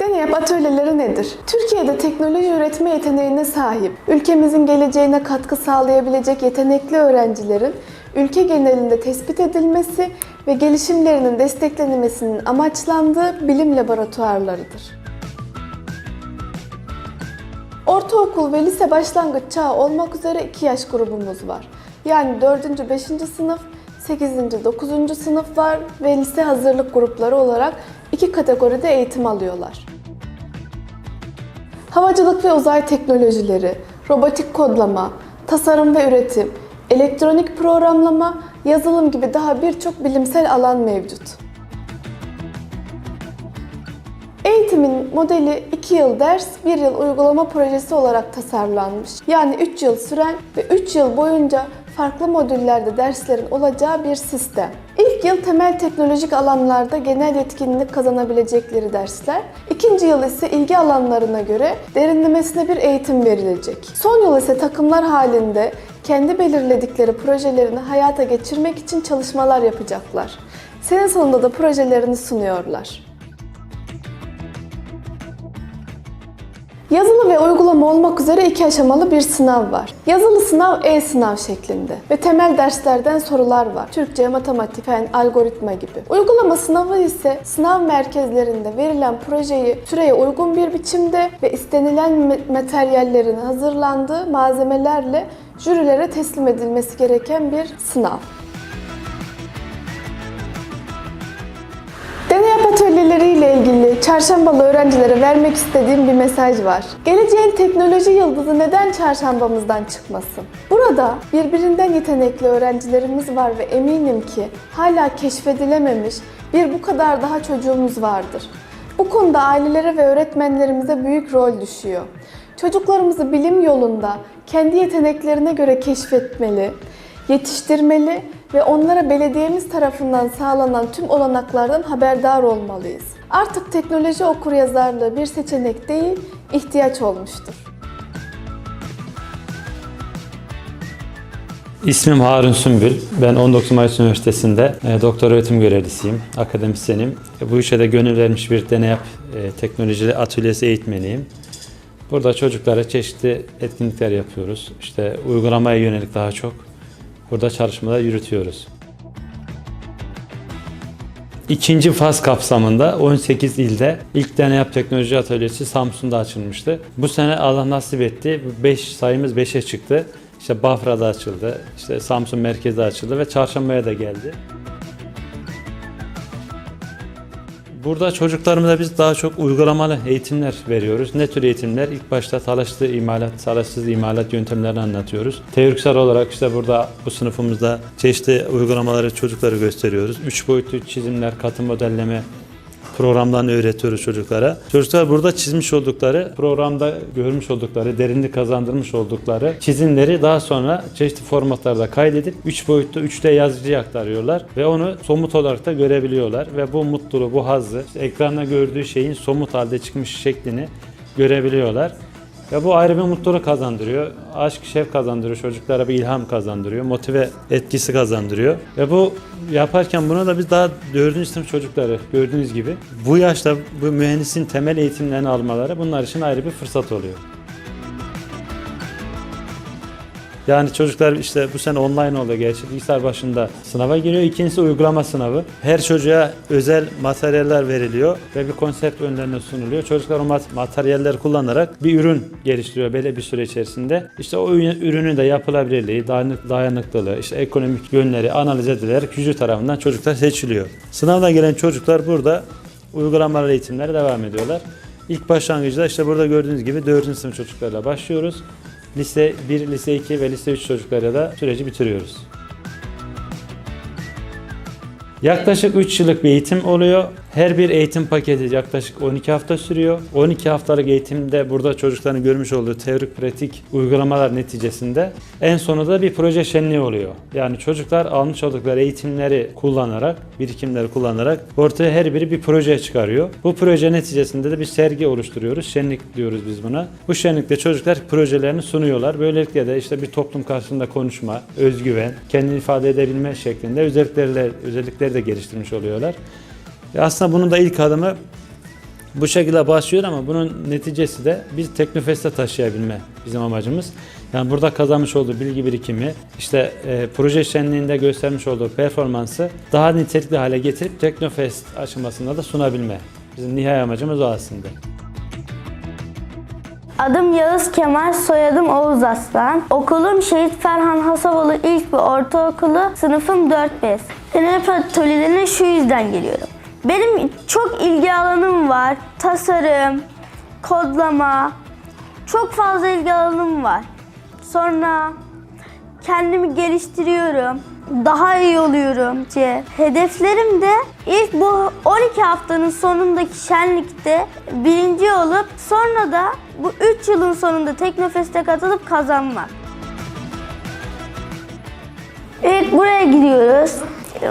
Deneyap atölyeleri nedir? Türkiye'de teknoloji üretme yeteneğine sahip, ülkemizin geleceğine katkı sağlayabilecek yetenekli öğrencilerin ülke genelinde tespit edilmesi ve gelişimlerinin desteklenmesinin amaçlandığı bilim laboratuvarlarıdır. Ortaokul ve lise başlangıç çağı olmak üzere iki yaş grubumuz var. Yani 4. 5. sınıf, 8. 9. sınıf var ve lise hazırlık grupları olarak iki kategoride eğitim alıyorlar. Havacılık ve uzay teknolojileri, robotik kodlama, tasarım ve üretim, elektronik programlama, yazılım gibi daha birçok bilimsel alan mevcut. Eğitimin modeli 2 yıl ders, 1 yıl uygulama projesi olarak tasarlanmış. Yani 3 yıl süren ve 3 yıl boyunca farklı modüllerde derslerin olacağı bir sistem. İlk yıl temel teknolojik alanlarda genel yetkinlik kazanabilecekleri dersler, ikinci yıl ise ilgi alanlarına göre derinlemesine bir eğitim verilecek. Son yıl ise takımlar halinde kendi belirledikleri projelerini hayata geçirmek için çalışmalar yapacaklar. Sene sonunda da projelerini sunuyorlar. Yazılı ve uygulama olmak üzere iki aşamalı bir sınav var. Yazılı sınav e-sınav şeklinde ve temel derslerden sorular var. Türkçe, matematik, fen, algoritma gibi. Uygulama sınavı ise sınav merkezlerinde verilen projeyi süreye uygun bir biçimde ve istenilen materyallerin hazırlandığı malzemelerle jürilere teslim edilmesi gereken bir sınav. Çarşambalı öğrencilere vermek istediğim bir mesaj var. Geleceğin teknoloji yıldızı neden çarşambamızdan çıkmasın? Burada birbirinden yetenekli öğrencilerimiz var ve eminim ki hala keşfedilememiş bir bu kadar daha çocuğumuz vardır. Bu konuda ailelere ve öğretmenlerimize büyük rol düşüyor. Çocuklarımızı bilim yolunda kendi yeteneklerine göre keşfetmeli, yetiştirmeli ve onlara belediyemiz tarafından sağlanan tüm olanaklardan haberdar olmalıyız. Artık teknoloji okuryazarlığı bir seçenek değil, ihtiyaç olmuştur. İsmim Harun Sümbül. Ben 19 Mayıs Üniversitesi'nde e, doktor öğretim görevlisiyim, akademisyenim. E, bu işe de gönül vermiş bir deney yap e, teknolojili atölyesi eğitmeniyim. Burada çocuklara çeşitli etkinlikler yapıyoruz. İşte uygulamaya yönelik daha çok burada çalışmalar yürütüyoruz. İkinci faz kapsamında 18 ilde ilk deney yap teknoloji atölyesi Samsun'da açılmıştı. Bu sene Allah nasip etti. 5 sayımız 5'e çıktı. İşte Bafra'da açıldı, işte Samsun merkezde açıldı ve Çarşamba'ya da geldi. Burada çocuklarımıza biz daha çok uygulamalı eğitimler veriyoruz. Ne tür eğitimler? İlk başta talaşlı imalat, talaşsız imalat yöntemlerini anlatıyoruz. Teoriksel olarak işte burada bu sınıfımızda çeşitli uygulamaları çocuklara gösteriyoruz. Üç boyutlu çizimler, katı modelleme, programdan öğretiyoruz çocuklara. Çocuklar burada çizmiş oldukları, programda görmüş oldukları, derinlik kazandırmış oldukları çizimleri daha sonra çeşitli formatlarda kaydedip 3 boyutlu 3D yazıcıya aktarıyorlar ve onu somut olarak da görebiliyorlar ve bu mutluluğu, bu hazzı, işte ekranda gördüğü şeyin somut halde çıkmış şeklini görebiliyorlar. Ve bu ayrı bir mutluluk kazandırıyor. Aşk, şevk kazandırıyor. Çocuklara bir ilham kazandırıyor. Motive etkisi kazandırıyor. Ve bu yaparken bunu da biz daha 4. sınıf çocukları gördüğünüz gibi bu yaşta bu mühendisin temel eğitimlerini almaları bunlar için ayrı bir fırsat oluyor. Yani çocuklar işte bu sene online oldu gerçi bilgisayar başında sınava giriyor. İkincisi uygulama sınavı. Her çocuğa özel materyaller veriliyor ve bir konsept önlerine sunuluyor. Çocuklar o mat- materyaller kullanarak bir ürün geliştiriyor belli bir süre içerisinde. İşte o ürün- ürünün de yapılabilirliği, dayanık- dayanıklılığı, işte ekonomik yönleri analiz edilerek jüri tarafından çocuklar seçiliyor. Sınavdan gelen çocuklar burada uygulamalı eğitimlere devam ediyorlar. İlk başlangıçta işte burada gördüğünüz gibi 4. sınıf çocuklarla başlıyoruz. Lise 1, lise 2 ve lise 3 çocuklarıyla da süreci bitiriyoruz. Yaklaşık 3 yıllık bir eğitim oluyor. Her bir eğitim paketi yaklaşık 12 hafta sürüyor. 12 haftalık eğitimde burada çocukların görmüş olduğu teorik pratik uygulamalar neticesinde en sonunda bir proje şenliği oluyor. Yani çocuklar almış oldukları eğitimleri kullanarak, birikimleri kullanarak ortaya her biri bir proje çıkarıyor. Bu proje neticesinde de bir sergi oluşturuyoruz. Şenlik diyoruz biz buna. Bu şenlikte çocuklar projelerini sunuyorlar. Böylelikle de işte bir toplum karşısında konuşma, özgüven, kendini ifade edebilme şeklinde özelliklerle özellikleri de geliştirmiş oluyorlar. E aslında bunun da ilk adımı Bu şekilde başlıyor ama bunun neticesi de biz Teknofest'e taşıyabilme bizim amacımız. Yani burada kazanmış olduğu bilgi birikimi, işte e, proje şenliğinde göstermiş olduğu performansı daha nitelikli hale getirip Teknofest aşamasında da sunabilme. Bizim nihai amacımız o aslında. Adım Yağız Kemal, soyadım Oğuz Aslan. Okulum Şehit Ferhan Hasaboğlu İlk ve Ortaokulu, sınıfım 4-5. Deney atölyelerine şu yüzden geliyorum. Benim çok ilgi alanım var. Tasarım, kodlama, çok fazla ilgi alanım var. Sonra kendimi geliştiriyorum. Daha iyi oluyorum ki hedeflerim de ilk bu 12 haftanın sonundaki şenlikte birinci olup sonra da bu 3 yılın sonunda Teknofest'e katılıp kazanmak. İlk buraya gidiyoruz.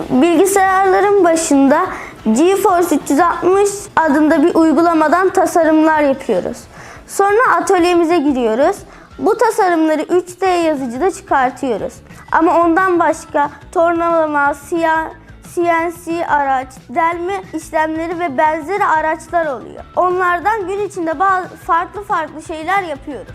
Bilgisayarların başında GeForce 360 adında bir uygulamadan tasarımlar yapıyoruz. Sonra atölyemize giriyoruz. Bu tasarımları 3D yazıcıda çıkartıyoruz. Ama ondan başka tornalama, siya- CNC araç, delme işlemleri ve benzeri araçlar oluyor. Onlardan gün içinde bazı farklı farklı şeyler yapıyoruz.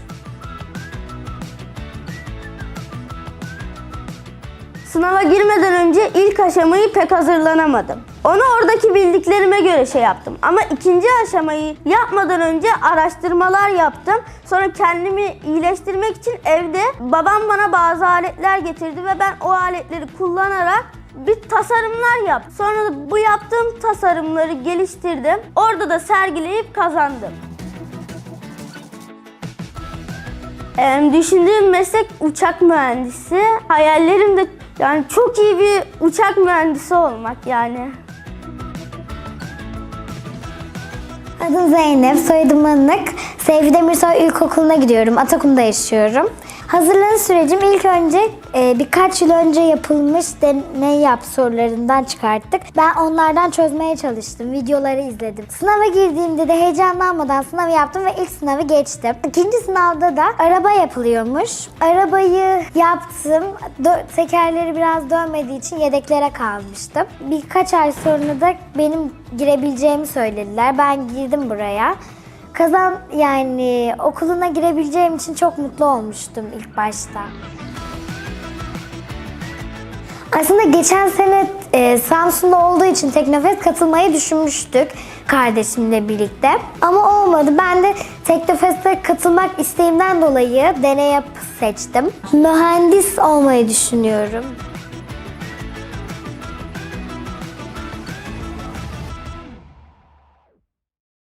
Sınava girmeden önce ilk aşamayı pek hazırlanamadım. Onu oradaki bildiklerime göre şey yaptım. Ama ikinci aşamayı yapmadan önce araştırmalar yaptım. Sonra kendimi iyileştirmek için evde babam bana bazı aletler getirdi ve ben o aletleri kullanarak bir tasarımlar yaptım. Sonra da bu yaptığım tasarımları geliştirdim. Orada da sergileyip kazandım. Ee, düşündüğüm meslek uçak mühendisi. Hayallerim de yani çok iyi bir uçak mühendisi olmak yani. Adım Zeynep, soyadım Mınık. Seyfi Demirsoy İlkokulu'na gidiyorum. Atakum'da yaşıyorum. Hazırlanış sürecim ilk önce e, birkaç yıl önce yapılmış deney yap sorularından çıkarttık. Ben onlardan çözmeye çalıştım. Videoları izledim. Sınava girdiğimde de heyecanlanmadan sınavı yaptım ve ilk sınavı geçtim. İkinci sınavda da araba yapılıyormuş. Arabayı yaptım. Dö- tekerleri biraz dönmediği için yedeklere kalmıştım. Birkaç ay sonra da benim girebileceğimi söylediler. Ben girdim buraya. Kazan yani okuluna girebileceğim için çok mutlu olmuştum ilk başta. Aslında geçen sene e, Samsun'da olduğu için Teknofest katılmayı düşünmüştük kardeşimle birlikte. Ama olmadı. Ben de Teknofest'e katılmak isteğimden dolayı deney yapı seçtim. Mühendis olmayı düşünüyorum.